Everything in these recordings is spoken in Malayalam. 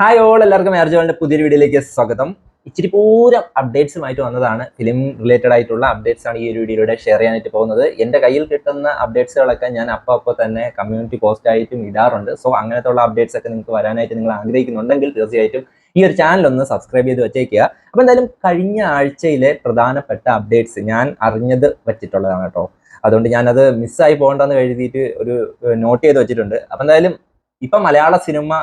ഹായ് ഓൾ എല്ലാവർക്കും ആർജോളിന്റെ പുതിയൊരു വീഡിയോയിലേക്ക് സ്വാഗതം. ഇച്ചിരി പൂരം അപ്ഡേറ്റ്സുമായിട്ട് വന്നതാണ്. ഫിലിം റിലേറ്റഡ് ആയിട്ടുള്ള അപ്ഡേറ്റ്സ് ആണ് ഈ ഒരു വീഡിയോയിലൂടെ ഷെയർ ചെയ്യാനായിട്ട് പോകുന്നത്. എന്റെ കയ്യിൽ കിട്ടുന്ന അപ്ഡേറ്റ്സുകളൊക്കെ ഞാൻ അപ്പോൾ അപ്പോൾ തന്നെ കമ്മ്യൂണിറ്റി പോസ്റ്റ് ആയിട്ടും ഇടാറുണ്ട്. സോ അങ്ങനത്തെ ഉള്ള അപ്ഡേറ്റ്സ് ഒക്കെ നിങ്ങൾക്ക് വരാനായിട്ട് നിങ്ങൾ ആഗ്രഹിക്കുന്നുണ്ടെങ്കിൽ തീർച്ചയായിട്ടും ഈ ഒരു ചാനൽ ഒന്ന് സബ്സ്ക്രൈബ് ചെയ്ത് വെച്ചേക്കുക. അപ്പോൾ എന്തായാലും കഴിഞ്ഞ ആഴ്ചയിലെ പ്രധാനപ്പെട്ട അപ്ഡേറ്റ്സ് ഞാൻ അറിഞ്ഞത് വെച്ചിട്ടുള്ളതാണ് കേട്ടോ. അതുകൊണ്ട് ഞാനത് മിസ്സായി പോകണ്ടെന്ന് എഴുതിയിട്ട് ഒരു നോട്ട് ചെയ്ത് വെച്ചിട്ടുണ്ട്. അപ്പോൾ എന്തായാലും ഇപ്പം മലയാള സിനിമ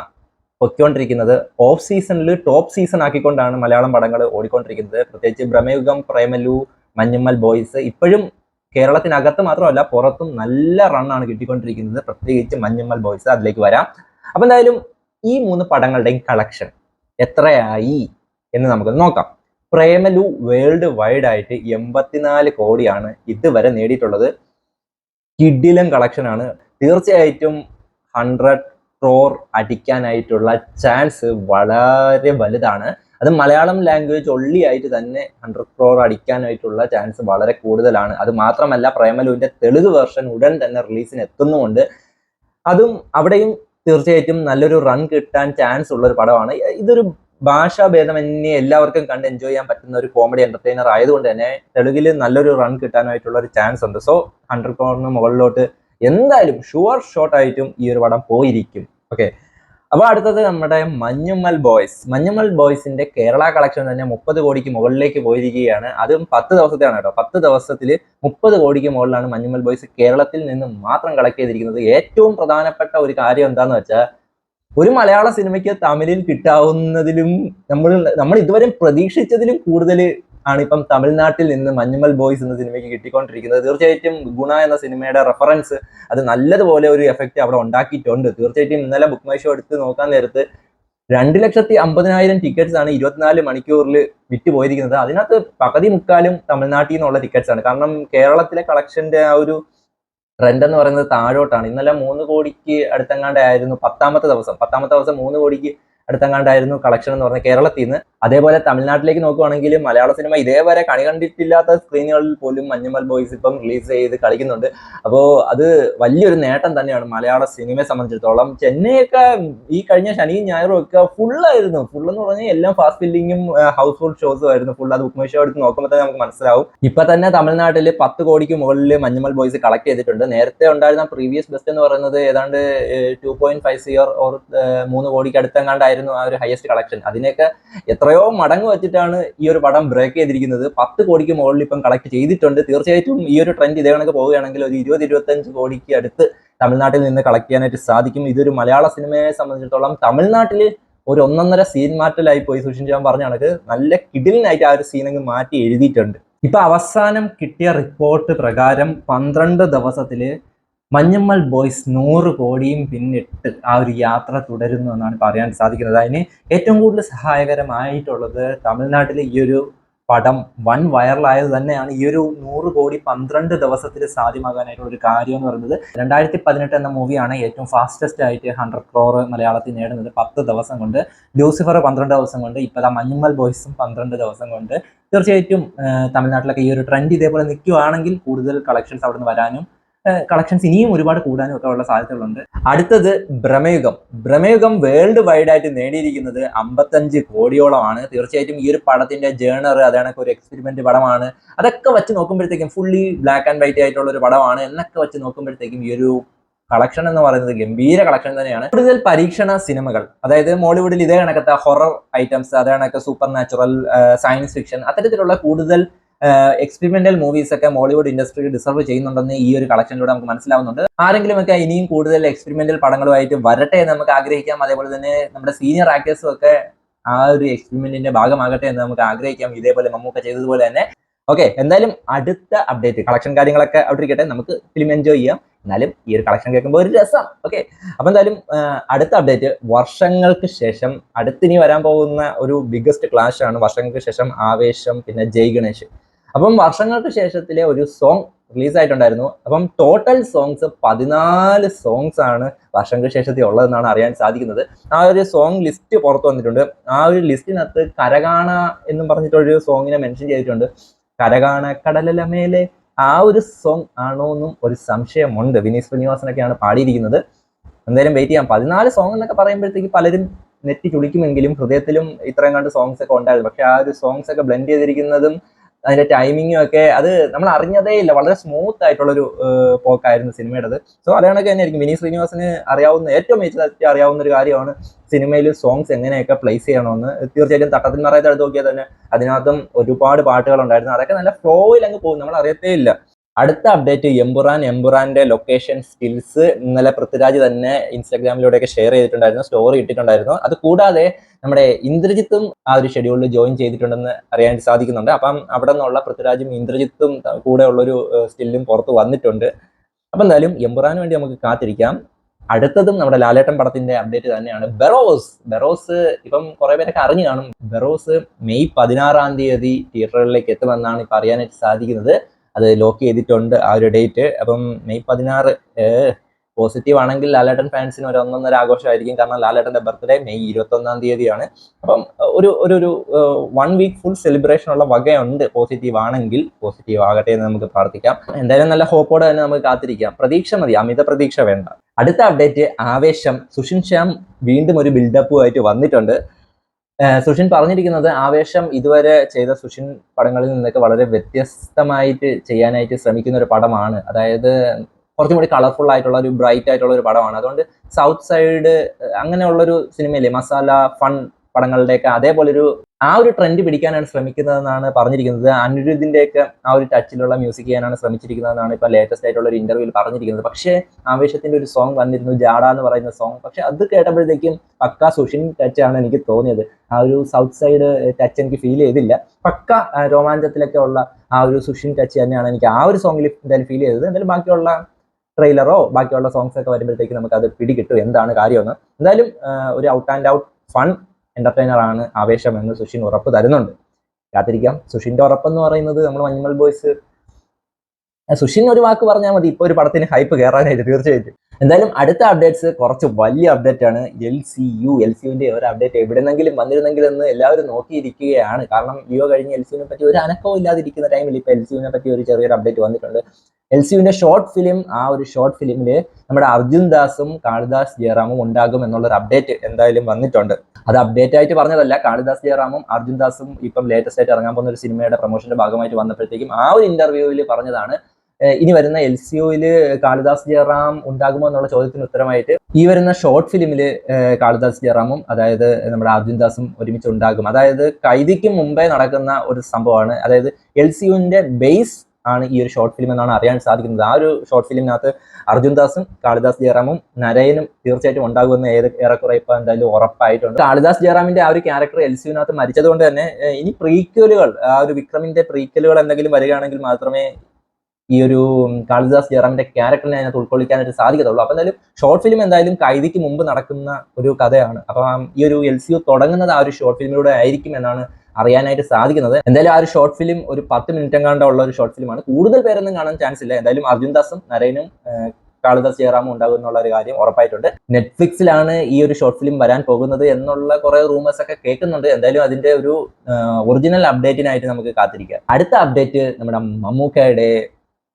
പൊയ്ക്കൊണ്ടിരിക്കുന്നത്. ഓഫ് സീസണിൽ ടോപ്പ് സീസൺ ആക്കിക്കൊണ്ടാണ് മലയാളം പടങ്ങൾ ഓടിക്കൊണ്ടിരിക്കുന്നത്. പ്രത്യേകിച്ച് ഭ്രമയുഗം പ്രേമലു മഞ്ഞുമ്മൽ ബോയ്സ് ഇപ്പോഴും കേരളത്തിനകത്ത് മാത്രമല്ല പുറത്തും നല്ല റണ്ണാണ് കിട്ടിക്കൊണ്ടിരിക്കുന്നത്. പ്രത്യേകിച്ച് മഞ്ഞുമ്മൽ ബോയ്സ് അതിലേക്ക് വരാം. അപ്പം എന്തായാലും ഈ മൂന്ന് പടങ്ങളുടെയും കളക്ഷൻ എത്രയായി എന്ന് നമുക്ക് നോക്കാം. പ്രേമലു വേൾഡ് വൈഡ് ആയിട്ട് എൺപത്തിനാല് കോടിയാണ് ഇതുവരെ നേടിയിട്ടുള്ളത്. കിഡിലൻ കളക്ഷനാണ്. തീർച്ചയായിട്ടും ഹൺഡ്രഡ് ക്രോർ അടിക്കാനായിട്ടുള്ള ചാൻസ് വളരെ വലുതാണ്. അത് മലയാളം ലാംഗ്വേജ് ഒള്ളി ആയിട്ട് തന്നെ ഹൺഡ്രഡ് ക്രോർ അടിക്കാനായിട്ടുള്ള ചാൻസ് വളരെ കൂടുതലാണ്. അത് മാത്രമല്ല പ്രേമലുവിന്റെ തെലുങ്ക് വേർഷൻ ഉടൻ തന്നെ റിലീസിന് എത്തുന്നുമുണ്ട്. അതും അവിടെയും തീർച്ചയായിട്ടും നല്ലൊരു റൺ കിട്ടാൻ ചാൻസ് ഉള്ള ഒരു പടമാണ് ഇതൊരു ഭാഷാഭേദമന്യേ എല്ലാവർക്കും കണ്ട് എൻജോയ് ചെയ്യാൻ പറ്റുന്ന ഒരു കോമഡി എന്റർടൈനർ ആയതുകൊണ്ട് തന്നെ തെലുങ്കിൽ നല്ലൊരു റൺ കിട്ടാനായിട്ടുള്ള ഒരു ചാൻസ് ഉണ്ട് സോ ഹൺഡ്രഡ് ക്രോറിന് മുകളിലോട്ട് എന്തായാലും ഷുവർ ഷോട്ട് ആയിട്ടും ഈ ഒരു പടം പോയിരിക്കും. ഓക്കെ അപ്പൊ അടുത്തത് നമ്മുടെ മഞ്ഞുമ്മൽ ബോയ്സ് മഞ്ഞുമ്മൽ ബോയ്സിന്റെ കേരള കളക്ഷൻ തന്നെ മുപ്പത് കോടിക്ക് മുകളിലേക്ക് പോയിരിക്കുകയാണ്. അതും പത്ത് ദിവസത്തെയാണ് കേട്ടോ. പത്ത് ദിവസത്തിൽ മുപ്പത് കോടിക്ക് മുകളിലാണ് മഞ്ഞുമ്മൽ ബോയ്സ് കേരളത്തിൽ നിന്ന് മാത്രം കളക്ട് ചെയ്തിരിക്കുന്നത്. ഏറ്റവും പ്രധാനപ്പെട്ട ഒരു കാര്യം എന്താന്ന് വെച്ചാൽ ഒരു മലയാള സിനിമയ്ക്ക് തമിഴിൽ കിട്ടാവുന്നതിലും നമ്മൾ നമ്മൾ ഇതുവരെ പ്രതീക്ഷിച്ചതിലും കൂടുതൽ ആണ് ഇപ്പം തമിഴ്നാട്ടിൽ നിന്ന് മഞ്ഞുമൽ ബോയ്സ് എന്ന സിനിമയ്ക്ക് കിട്ടിക്കൊണ്ടിരിക്കുന്നത്. തീർച്ചയായിട്ടും ഗുണ എന്ന സിനിമയുടെ റെഫറൻസ് അത് നല്ലതുപോലെ ഒരു എഫക്റ്റ് അവിടെ ഉണ്ടാക്കിയിട്ടുണ്ട്. തീർച്ചയായിട്ടും ഇന്നലെ ബുക്ക് മൈ ഷോ എടുത്ത് നോക്കാൻ നേരത്ത് രണ്ട് ലക്ഷത്തി അമ്പതിനായിരം ടിക്കറ്റ്സ് ആണ് ഇരുപത്തിനാല് മണിക്കൂറിൽ വിറ്റ് പോയിരിക്കുന്നത് അതിനകത്ത് പകുതി മുക്കാലും തമിഴ്നാട്ടിൽ നിന്നുള്ള ടിക്കറ്റ്സ് ആണ്. കാരണം കേരളത്തിലെ കളക്ഷന്റെ ആ ഒരു ട്രെൻഡ് എന്ന് പറയുന്നത് താഴോട്ടാണ്. ഇന്നലെ മൂന്ന് കോടിക്ക് അടുത്തെങ്ങാണ്ടായിരുന്നു പത്താമത്തെ ദിവസം. പത്താമത്തെ ദിവസം മൂന്ന് കോടിക്ക് അടുത്തെങ്ങാണ്ടായിരുന്നു കളക്ഷൻ എന്ന് പറഞ്ഞ കേരളത്തിൽ നിന്ന് അതേപോലെ തമിഴ്നാട്ടിലേക്ക് നോക്കുവാണെങ്കിൽ മലയാള സിനിമ ഇതേവരെ കണി കണ്ടിട്ടില്ലാത്ത സ്ക്രീനുകളിൽ പോലും മഞ്ഞുമൽ ബോയ്സ് ഇപ്പം റിലീസ് ചെയ്ത് കളിക്കുന്നുണ്ട്. അപ്പോൾ അത് വലിയൊരു നേട്ടം തന്നെയാണ് മലയാള സിനിമയെ സംബന്ധിച്ചിടത്തോളം. ചെന്നൈയൊക്കെ ഈ കഴിഞ്ഞ ശനിയും ഞായറും ഒക്കെ ഫുള്ളായിരുന്നു ഫുൾ എന്ന് പറഞ്ഞാൽ എല്ലാം ഫാസ്റ്റ് ഫില്ലിങ്ങും ഹൗസ് ഫുൾ ഷോസും ആയിരുന്നു. ഫുൾ അത് ബുക്ക് മൈ എടുത്ത് നോക്കുമ്പോൾ തന്നെ നമുക്ക് മനസ്സിലാവും. ഇപ്പൊ തന്നെ തമിഴ്നാട്ടിൽ പത്ത് കോടിക്ക് മുകളിൽ മഞ്ഞുമൽ ബോയ്സ് കളക്ട് ചെയ്തിട്ടുണ്ട്. നേരത്തെ ഉണ്ടായിരുന്ന പ്രീവിയസ് ബെസ്റ്റ് എന്ന് പറയുന്നത് ഏതാണ്ട് two point five CR or മൂന്ന് കോടിക്ക് അടുത്തെങ്ങാണ്ടായിരുന്നു. ആ ഒരു ഹയസ്റ്റ് കളക്ഷൻ അതിനൊക്കെ എത്രയോ മടങ്ങ് വെച്ചിട്ടാണ് ഈ ഒരു പടം ബ്രേക്ക് ചെയ്തിരിക്കുന്നത്. പത്ത് കോടിക്ക് മുകളിൽ ഇപ്പം കളക്ട് ചെയ്തിട്ടുണ്ട്. തീർച്ചയായിട്ടും ഈ ഒരു ട്രെൻഡ് ഇതേ കണക്ക് പോവുകയാണെങ്കിൽ ഒരു ഇരുപത് ഇരുപത്തഞ്ച് കോടിക്ക് അടുത്ത് തമിഴ്നാട്ടിൽ നിന്ന് കളക്ട് ചെയ്യാനായിട്ട് സാധിക്കും. ഇതൊരു മലയാള സിനിമയെ സംബന്ധിച്ചിടത്തോളം തമിഴ്നാട്ടിൽ ഒരു ഒന്നൊന്നര സീൻ മാറ്റലായി പോയി. സുഷിൻ ചാൻ പറഞ്ഞ കണക്ക് നല്ല കിടിലിനായിട്ട് ആ ഒരു സീൻ അങ്ങ് മാറ്റി എഴുതിയിട്ടുണ്ട്. ഇപ്പൊ അവസാനം കിട്ടിയ റിപ്പോർട്ട് പ്രകാരം പന്ത്രണ്ട് ദിവസത്തിൽ മഞ്ഞമ്മൽ ബോയ്സ് നൂറ് കോടിയും പിന്നിട്ട് ആ ഒരു യാത്ര തുടരുന്നു എന്നാണ് പറയാൻ സാധിക്കുന്നത്. അതിന് ഏറ്റവും കൂടുതൽ സഹായകരമായിട്ടുള്ളത് തമിഴ്നാട്ടിലെ ഈ ഒരു പടം വൺ വൈറലായത് തന്നെയാണ്. ഈ ഒരു നൂറ് കോടി പന്ത്രണ്ട് ദിവസത്തിൽ സാധ്യമാകാനായിട്ടുള്ള ഒരു കാര്യം എന്ന് പറയുന്നത് രണ്ടായിരത്തി പതിനെട്ട് എന്ന മൂവിയാണ് ഏറ്റവും ഫാസ്റ്റസ്റ്റ് ആയിട്ട് ഹൺഡ്രഡ് ക്രോർ മലയാളത്തിൽ നേടുന്നത്. പത്ത് ദിവസം കൊണ്ട് ലൂസിഫർ പന്ത്രണ്ട് ദിവസം കൊണ്ട് ഇപ്പോൾ മഞ്ഞുമ്മൽ ബോയ്സും പന്ത്രണ്ട് ദിവസം കൊണ്ട്. തീർച്ചയായിട്ടും തമിഴ്നാട്ടിലൊക്കെ ഈ ഒരു ട്രെൻഡ് ഇതേപോലെ നിൽക്കുകയാണെങ്കിൽ കൂടുതൽ കളക്ഷൻസ് അവിടെ വരാനും കളക്ഷൻസ് ഇനിയും ഒരുപാട് കൂടാനും ഒക്കെ ഉള്ള സാധ്യതകളുണ്ട്. അടുത്തത് ഭ്രമയുഗം. ഭ്രമയുഗം വേൾഡ് വൈഡ് ആയിട്ട് നേടിയിരിക്കുന്നത് അമ്പത്തഞ്ച് കോടിയോളമാണ്. തീർച്ചയായിട്ടും ഈ ഒരു പടത്തിന്റെ ജേണർ അതാണൊക്കെ ഒരു എക്സ്പെരിമെന്റ് പടമാണ്. അതൊക്കെ വെച്ച് നോക്കുമ്പോഴത്തേക്കും ഫുള്ളി ബ്ലാക്ക് ആൻഡ് വൈറ്റ് ആയിട്ടുള്ള ഒരു പടമാണ്. എന്നൊക്കെ വെച്ച് നോക്കുമ്പോഴത്തേക്കും ഈ ഒരു കളക്ഷൻ എന്ന് പറയുന്നത് ഗംഭീര കളക്ഷൻ തന്നെയാണ്. കൂടുതൽ പരീക്ഷണ സിനിമകൾ അതായത് മോളിവുഡിൽ ഇതേ കണക്കത്തെ ഹൊറർ ഐറ്റംസ് അതേ കണക്ക് സൂപ്പർ നാച്ചുറൽ സയൻസ് ഫിക്ഷൻ അത്തരത്തിലുള്ള കൂടുതൽ എക്സ്പെരിമെന്റൽ മൂവീസ് ഒക്കെ മോളിവുഡ് ഇൻഡസ്ട്രി ഡിസർവ് ചെയ്യുന്നുണ്ടെന്ന് ഈ ഒരു കളക്ഷനിലൂടെ നമുക്ക് മനസ്സിലാവുന്നുണ്ട്. ആരെങ്കിലും ഒക്കെ ഇനിയും കൂടുതൽ എക്സ്പെരിമെന്റൽ പടങ്ങളുമായിട്ട് വരട്ടെ എന്ന് നമുക്ക് ആഗ്രഹിക്കാം. അതേപോലെ തന്നെ നമ്മുടെ സീനിയർ ആക്ടേഴ്സും ഒക്കെ ആ ഒരു എക്സ്പെരിമെന്റിന്റെ ഭാഗമാകട്ടെ എന്ന് നമുക്ക് ആഗ്രഹിക്കാം. ഇതേപോലെ മമ്മൂക്ക ചെയ്തതുപോലെ തന്നെ. ഓക്കെ എന്തായാലും അടുത്ത അപ്ഡേറ്റ് കളക്ഷൻ കാര്യങ്ങളൊക്കെ അവിടെ ഇരിക്കട്ടെ നമുക്ക് ഫിലിം എൻജോയ് ചെയ്യാം. എന്നാലും ഈ ഒരു കളക്ഷൻ കേൾക്കുമ്പോൾ ഒരു രസം. ഓക്കെ അപ്പൊ എന്തായാലും അടുത്ത അപ്ഡേറ്റ് വർഷങ്ങൾക്ക് ശേഷം അടുത്തിനി വരാൻ പോകുന്ന ഒരു ബിഗ്ഗസ്റ്റ് ക്ലാഷ് ആണ്. വർഷങ്ങൾക്ക് ശേഷം ആവേശം പിന്നെ ജയ് ഗണേഷ്. അപ്പം വർഷങ്ങൾക്ക് ശേഷത്തിലെ ഒരു സോങ് റിലീസ് ആയിട്ടുണ്ടായിരുന്നു. അപ്പം ടോട്ടൽ സോങ്സ് പതിനാല് സോങ്സ് ആണ് വർഷങ്ങൾക്ക് ശേഷത്തിൽ ഉള്ളതെന്നാണ് അറിയാൻ സാധിക്കുന്നത്. ആ ഒരു സോങ് ലിസ്റ്റ് പുറത്തു വന്നിട്ടുണ്ട്. ആ ഒരു ലിസ്റ്റിനകത്ത് കരകാണ എന്നും പറഞ്ഞിട്ടൊരു സോങ്ങിനെ മെൻഷൻ ചെയ്തിട്ടുണ്ട്. കരകാണ കടലല മേലെ ആ ഒരു സോങ് ആണോ എന്നും ഒരു സംശയമുണ്ട്. വിനീത് ശ്രീനിവാസനൊക്കെയാണ് പാടിയിരിക്കുന്നത്. എന്തായാലും വെയിറ്റ് ചെയ്യാം. പതിനാല് സോങ് എന്നൊക്കെ പറയുമ്പോഴത്തേക്ക് പലരും നെറ്റി ചുളിക്കുമെങ്കിലും ഹൃദയത്തിലും ഇത്രയും കണ്ട് സോങ്സ് ഒക്കെ ഉണ്ടായിരുന്നു. പക്ഷെ ആ ഒരു സോങ്സ് ഒക്കെ ബ്ലെൻഡ് ചെയ്തിരിക്കുന്നതും അതിന്റെ ടൈമിങ്ങും ഒക്കെ അത് നമ്മൾ അറിഞ്ഞതേ ഇല്ല. വളരെ സ്മൂത്ത് ആയിട്ടുള്ളൊരു ഒരു പോക്കായിരുന്നു സിനിമയുടേത്. സോ അത് കണക്ക് തന്നെ ആയിരിക്കും വിനീത് ശ്രീനിവാസന് അറിയാവുന്ന ഏറ്റവും മികച്ചതായിട്ട് അറിയാവുന്ന ഒരു കാര്യമാണ് സിനിമയിൽ സോങ്സ് എങ്ങനെയൊക്കെ പ്ലേസ് ചെയ്യണമെന്ന്. തീർച്ചയായിട്ടും തട്ടത്തിൽ മറയത്ത് എടുത്ത് നോക്കിയാൽ തന്നെ അതിനകത്തും ഒരുപാട് പാട്ടുകൾ ഉണ്ടായിരുന്നു അതൊക്കെ നല്ല ഫ്ലോയിൽ അങ്ങ് പോകും. നമ്മൾ അറിയത്തേ ഇല്ല. അടുത്ത അപ്ഡേറ്റ് എംബുറാൻ എംബുറാന്റെ ലൊക്കേഷൻ സ്കിൽസ് ഇന്നലെ പൃഥ്വിരാജ് തന്നെ ഇൻസ്റ്റാഗ്രാമിലൂടെയൊക്കെ ഷെയർ ചെയ്തിട്ടുണ്ടായിരുന്നു സ്റ്റോറി ഇട്ടിട്ടുണ്ടായിരുന്നു. അത് കൂടാതെ നമ്മുടെ ഇന്ദ്രജിത്തും ആ ഒരു ഷെഡ്യൂളിൽ ജോയിൻ ചെയ്തിട്ടുണ്ടെന്ന് അറിയാൻ സാധിക്കുന്നുണ്ട്. അപ്പം അവിടെ നിന്നുള്ള പൃഥ്വിരാജും ഇന്ദ്രജിത്തും കൂടെ ഉള്ളൊരു സ്റ്റില്ലും പുറത്ത് വന്നിട്ടുണ്ട്. അപ്പം എന്തായാലും എംബുറാന് വേണ്ടി നമുക്ക് കാത്തിരിക്കാം. അടുത്തതും നമ്മുടെ ലാലേട്ടൻ പടത്തിന്റെ അപ്ഡേറ്റ് തന്നെയാണ്. ബെറോസ് ബെറോസ് ഇപ്പം കുറെ പേരൊക്കെ അറിഞ്ഞു കാണും. ബെറോസ് മെയ് പതിനാറാം തീയതി തിയേറ്ററുകളിലേക്ക് എത്തുമെന്നാണ് ഇപ്പം അറിയാനായിട്ട് സാധിക്കുന്നത്. അത് ലോക്ക് ചെയ്തിട്ടുണ്ട് ആ ഒരു ഡേറ്റ്. അപ്പം മെയ് പതിനാറ് പോസിറ്റീവ് ആണെങ്കിൽ ലാലേട്ടൻ ഫാൻസിന് ഒരു ഒന്നൊന്നര ആഘോഷമായിരിക്കും. കാരണം ലാലേട്ടന്റെ ബർത്ത്ഡേ മെയ് ഇരുപത്തൊന്നാം തീയതിയാണ്. അപ്പം ഒരു ഒരു ഒരു വൺ വീക്ക് ഫുൾ സെലിബ്രേഷൻ ഉള്ള വകയുണ്ട്. പോസിറ്റീവ് ആണെങ്കിൽ പോസിറ്റീവ് ആകട്ടെ എന്ന് നമുക്ക് പ്രാർത്ഥിക്കാം. എന്തായാലും നല്ല ഹോപ്പോടെ തന്നെ നമുക്ക് കാത്തിരിക്കാം. പ്രതീക്ഷ മതി. അമിത പ്രതീക്ഷ വേണ്ട. അടുത്ത അപ്ഡേറ്റ് ആവേശം. സുഷിൻ ശ്യാം വീണ്ടും ഒരു ബിൽഡപ്പുമായിട്ട് വന്നിട്ടുണ്ട്. സുഷിൻ പറഞ്ഞിരിക്കുന്നത് ആവേശം ഇതുവരെ ചെയ്ത സുഷിൻ പടങ്ങളിൽ നിന്നൊക്കെ വളരെ വ്യത്യസ്തമായിട്ട് ചെയ്യാനായിട്ട് ശ്രമിക്കുന്ന ഒരു പടമാണ്. അതായത് കുറച്ചും കൂടി കളർഫുൾ ആയിട്ടുള്ള ഒരു ബ്രൈറ്റ് ആയിട്ടുള്ള ഒരു പടമാണ്. അതുകൊണ്ട് സൗത്ത് സൈഡ് അങ്ങനെയുള്ളൊരു സിനിമയില്ലേ മസാല ഫൺ പടങ്ങളുടെയൊക്കെ അതേപോലെ ഒരു ആ ഒരു ട്രെൻഡ് പിടിക്കാനാണ് ശ്രമിക്കുന്നതെന്നാണ് പറഞ്ഞിരിക്കുന്നത്. അനിരുദ്ധിന്റെയൊക്കെ ആ ഒരു ടച്ചിലുള്ള മ്യൂസിക് ചെയ്യാനാണ് ശ്രമിച്ചിരിക്കുന്നതെന്നാണ് ഇപ്പൊ ലേറ്റസ്റ്റ് ആയിട്ടുള്ള ഒരു ഇന്റർവ്യൂവിൽ പറഞ്ഞിരിക്കുന്നത്. പക്ഷേ ആവേശത്തിന്റെ ഒരു സോങ് വന്നിരുന്നു ജാഡ എന്ന് പറയുന്ന സോങ് പക്ഷെ അത് കേട്ടപ്പോഴത്തേക്കും പക്ക സുഷിൻ ആണ് എനിക്ക് തോന്നിയത്. ആ ഒരു സൗത്ത് സൈഡ് ടച്ച് എനിക്ക് ഫീൽ ചെയ്തില്ല. പക്ക രോമാഞ്ചത്തിലൊക്കെ ഉള്ള ആ ഒരു സുഷിൻ ടച്ച് തന്നെയാണ് എനിക്ക് ആ ഒരു സോങ്ങിൽ എന്തായാലും ഫീൽ ചെയ്തത്. എന്തായാലും ബാക്കിയുള്ള ട്രെയിലറോ ബാക്കിയുള്ള സോങ്സ് ഒക്കെ വരുമ്പോഴത്തേക്ക് നമുക്ക് അത് പിടികിട്ടും. എന്താണ് കാര്യമെന്ന്. എന്തായാലും ഒരു out and out fun entertainer ആണ് ആവേശം എന്ന് സുഷിൻ ഉറപ്പ് തരുന്നുണ്ട്. കാത്തിരിക്കാം. സുഷിന്റെ ഉറപ്പെന്ന് പറയുന്നത് നമ്മൾ മഞ്ഞുമൽ ബോയ്സ്. സുഷിൻ ഒരു വാക്ക് പറഞ്ഞാൽ മതി. ഇപ്പോൾ ഒരു പടത്തിന് ഹൈപ്പ് കയറാനായിട്ട് തീർച്ചയായിട്ടും. എന്തായാലും അടുത്ത അപ്ഡേറ്റ്സ് കുറച്ച് വലിയ അപ്ഡേറ്റ് ആണ്. L C U L C യുവിന്റെ ഒരു അപ്ഡേറ്റ് എവിടെന്നെങ്കിലും വന്നിരുന്നെങ്കിൽ എന്ന് എല്ലാവരും നോക്കിയിരിക്കുകയാണ്. കാരണം ലിയോ കഴിഞ്ഞ് എൽ സിയുനെ പറ്റി ഒരു അനക്കവും ഇല്ലാതിരിക്കുന്ന ടൈമിൽ ഇപ്പോൾ എൽ സിയുനെ പറ്റി ഒരു ചെറിയൊരു അപ്ഡേറ്റ് വന്നിട്ടുണ്ട്. എൽ സിയുവിന്റെ ഷോർട്ട് ഫിലിം ആ ഒരു ഷോർട്ട് ഫിലിമിൽ നമ്മുടെ അർജുൻ ദാസും കാളിദാസ് ജയറാമും ഉണ്ടാകും എന്നുള്ളൊരു അപ്ഡേറ്റ് എന്തായാലും വന്നിട്ടുണ്ട്. അത് അപ്ഡേറ്റ് ആയിട്ട് പറഞ്ഞതല്ല കാളിദാസ് ജയറാമും അർജുൻ ദാസും ഇപ്പം ലേറ്റസ്റ്റ് ആയിട്ട് ഇറങ്ങാൻ പോകുന്ന ഒരു സിനിമയുടെ പ്രൊമോഷന്റെ ഭാഗമായിട്ട് വന്നപ്പോഴത്തേക്കും ആ ഒരു ഇന്റർവ്യൂവിൽ പറഞ്ഞതാണ് ഇനി വരുന്ന എൽ സി യുയിൽ കാളിദാസ് ജയറാം ഉണ്ടാകുമോ എന്നുള്ള ചോദ്യത്തിന് ഉത്തരമായിട്ട് ഈ വരുന്ന ഷോർട്ട് ഫിലിമിൽ കാളിദാസ് ജയറാമും അതായത് നമ്മുടെ അർജുൻ ദാസും ഒരുമിച്ച് ഉണ്ടാകും. അതായത് കൈദിക്ക് മുമ്പേ നടക്കുന്ന ഒരു സംഭവമാണ് അതായത് എൽ സി ബേസ് ആണ് ഈ ഒരു ഷോർട്ട് ഫിലിം എന്നാണ് അറിയാൻ സാധിക്കുന്നത്. ആ ഒരു ഷോർട്ട് ഫിലിമിനകത്ത് അർജുൻ ദാസും കാളിദാസ് ജയറാമും നരയനും തീർച്ചയായിട്ടും ഉണ്ടാകുമെന്ന് ഏത് ഏറെക്കുറെ ഇപ്പൊ എന്തായാലും ഉറപ്പായിട്ടുണ്ട്. കാളിദാസ് ജയറാമിന്റെ ആ ഒരു ക്യാരക്ടർ എൽ സിയുനകത്ത് മരിച്ചതുകൊണ്ട് തന്നെ ഇനി പ്രീക്വലുകൾ ആ ഒരു വിക്രമിന്റെ പ്രീക്വലുകൾ എന്തെങ്കിലും വരികയാണെങ്കിൽ മാത്രമേ ഈ ഒരു കാളിദാസ് ജയറാമിന്റെ ക്യാരക്ടറിനെ അതിനകത്ത് ഉൾക്കൊള്ളിക്കാനായിട്ട് സാധിക്കത്തുള്ളൂ. അപ്പൊ എന്തായാലും ഷോർട്ട് ഫിലിം എന്തായാലും കൈതിക്ക് മുമ്പ് നടക്കുന്ന ഒരു കഥയാണ്. അപ്പൊ ഈ ഒരു എൽ സി യു തുടങ്ങുന്നത് ആ ഒരു ഷോർട്ട് ഫിലിമിലൂടെ ആയിരിക്കും എന്നാണ് അറിയാനായിട്ട് സാധിക്കുന്നത്. എന്തായാലും ആ ഒരു ഷോർട്ട് ഫിലിം ഒരു പത്ത് മിനിറ്റ് എങ്ങാണ്ട് ഉള്ള ഒരു ഷോർട്ട് ഫിലിമാണ് കൂടുതൽ പേരൊന്നും കാണാൻ ചാൻസ് ഇല്ല. എന്തായാലും അർജുൻ ദാസും നരേനും കാളിദാസ് ജയറാമും ഉണ്ടാകും എന്നുള്ള ഒരു കാര്യം ഉറപ്പായിട്ടുണ്ട്. നെറ്റ്ഫ്ലിക്സിലാണ് ഈ ഒരു ഷോർട്ട് ഫിലിം വരാൻ പോകുന്നത് എന്നുള്ള കുറെ റൂമേഴ്സ് ഒക്കെ കേൾക്കുന്നുണ്ട്. എന്തായാലും അതിന്റെ ഒരു ഒറിജിനൽ അപ്ഡേറ്റിനായിട്ട് നമുക്ക് കാത്തിരിക്കാം. അടുത്ത അപ്ഡേറ്റ് നമ്മുടെ മമ്മൂക്കയുടെ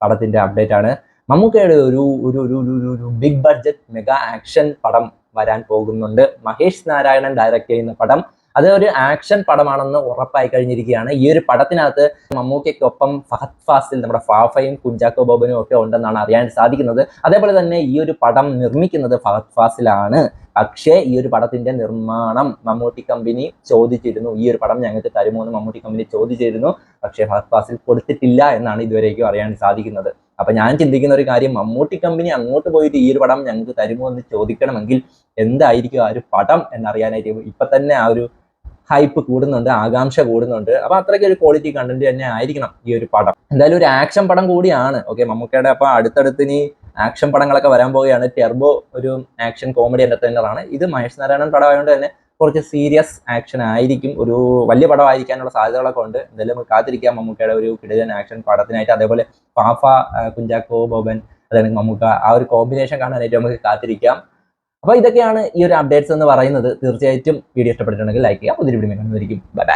പടത്തിന്റെ അപ്ഡേറ്റ് ആണ് മമ്മൂക്കയുടെ ഒരു ഒരു ഒരു- ഒരു ബിഗ് ബഡ്ജറ്റ് മെഗാ ആക്ഷൻ പടം വരാൻ പോകുന്നുണ്ട്. മഹേഷ് നാരായണൻ ഡയറക്റ്റ് ചെയ്യുന്ന പടം. അത് ഒരു ആക്ഷൻ പടമാണെന്ന് ഉറപ്പായി കഴിഞ്ഞിരിക്കുകയാണ്. ഈ ഒരു പടത്തിനകത്ത് മമ്മൂക്കയ്ക്കൊപ്പം ഫഹദ് ഫാസിൽ നമ്മുടെ ഫാഫയും കുഞ്ചാക്കോ ബോബനും ഒക്കെ ഉണ്ടെന്നാണ് അറിയാൻ സാധിക്കുന്നത്. അതേപോലെ തന്നെ ഈ ഒരു പടം നിർമ്മിക്കുന്നത് ഫഹദ് ഫാസിലാണ്. പക്ഷേ ഈ ഒരു പടത്തിന്റെ നിർമ്മാണം മമ്മൂട്ടി കമ്പനി ചോദിച്ചിരുന്നു. ഈ ഒരു പടം ഞങ്ങൾക്ക് തരുമോ എന്ന് മമ്മൂട്ടി കമ്പനി ചോദിച്ചിരുന്നു. പക്ഷേ ഫഹദ് ഫാസിൽ കൊടുത്തിട്ടില്ല എന്നാണ് ഇതുവരേക്കും അറിയാൻ സാധിക്കുന്നത്. അപ്പൊ ഞാൻ ചിന്തിക്കുന്ന ഒരു കാര്യം മമ്മൂട്ടി കമ്പനി അങ്ങോട്ട് പോയിട്ട് ഈ ഒരു പടം ഞങ്ങൾക്ക് തരുമോ എന്ന് ചോദിക്കണമെങ്കിൽ എന്തായിരിക്കും ആ ഒരു പടം എന്നറിയാനായിട്ട് ഇപ്പൊ തന്നെ ആ ഒരു ഹൈപ്പ് കൂടുന്നുണ്ട് ആകാംക്ഷ കൂടുന്നുണ്ട്. അപ്പൊ അത്രയ്ക്ക് ഒരു ക്വാളിറ്റി കണ്ടന്റ് തന്നെ ആയിരിക്കണം ഈ ഒരു പടം. എന്തായാലും ഒരു ആക്ഷൻ പടം കൂടിയാണ്. ഓക്കെ മമ്മൂക്കയുടെ അപ്പൊ അടുത്തടുത്ത് ഇനി ആക്ഷൻ പടങ്ങളൊക്കെ വരാൻ പോവുകയാണ്. ടെർബോ ഒരു ആക്ഷൻ കോമഡി എന്റർടൈനർ ആണ്. ഇത് മഹേഷ് നാരായണൻ പടമായതുകൊണ്ട് തന്നെ കുറച്ച് സീരിയസ് ആക്ഷൻ ആയിരിക്കും. ഒരു വലിയ പടമായിരിക്കാനുള്ള സാധ്യതകളൊക്കെ ഉണ്ട്. എന്തായാലും നമുക്ക് കാത്തിരിക്കാം. മമ്മൂക്കയുടെ ഒരു കിടിലൻ ആക്ഷൻ പടത്തിനായിട്ട്. അതേപോലെ പാഫ കുഞ്ചാക്കോ ബോബൻ അതായത് മമ്മൂക്ക ആ ഒരു കോമ്പിനേഷൻ കാണാനായിട്ട് നമുക്ക് കാത്തിരിക്കാം. അപ്പോൾ ഇതൊക്കെയാണ് ഈ ഒരു അപ്ഡേറ്റ്സ് എന്ന് പറയുന്നത്. തീർച്ചയായിട്ടും വീഡിയോ ഇഷ്ടപ്പെട്ടിട്ടുണ്ടെങ്കിൽ ലൈക്ക് ചെയ്യുക. പുതിയ വീഡിയോ കാണുന്നതായിരിക്കും ബൈ.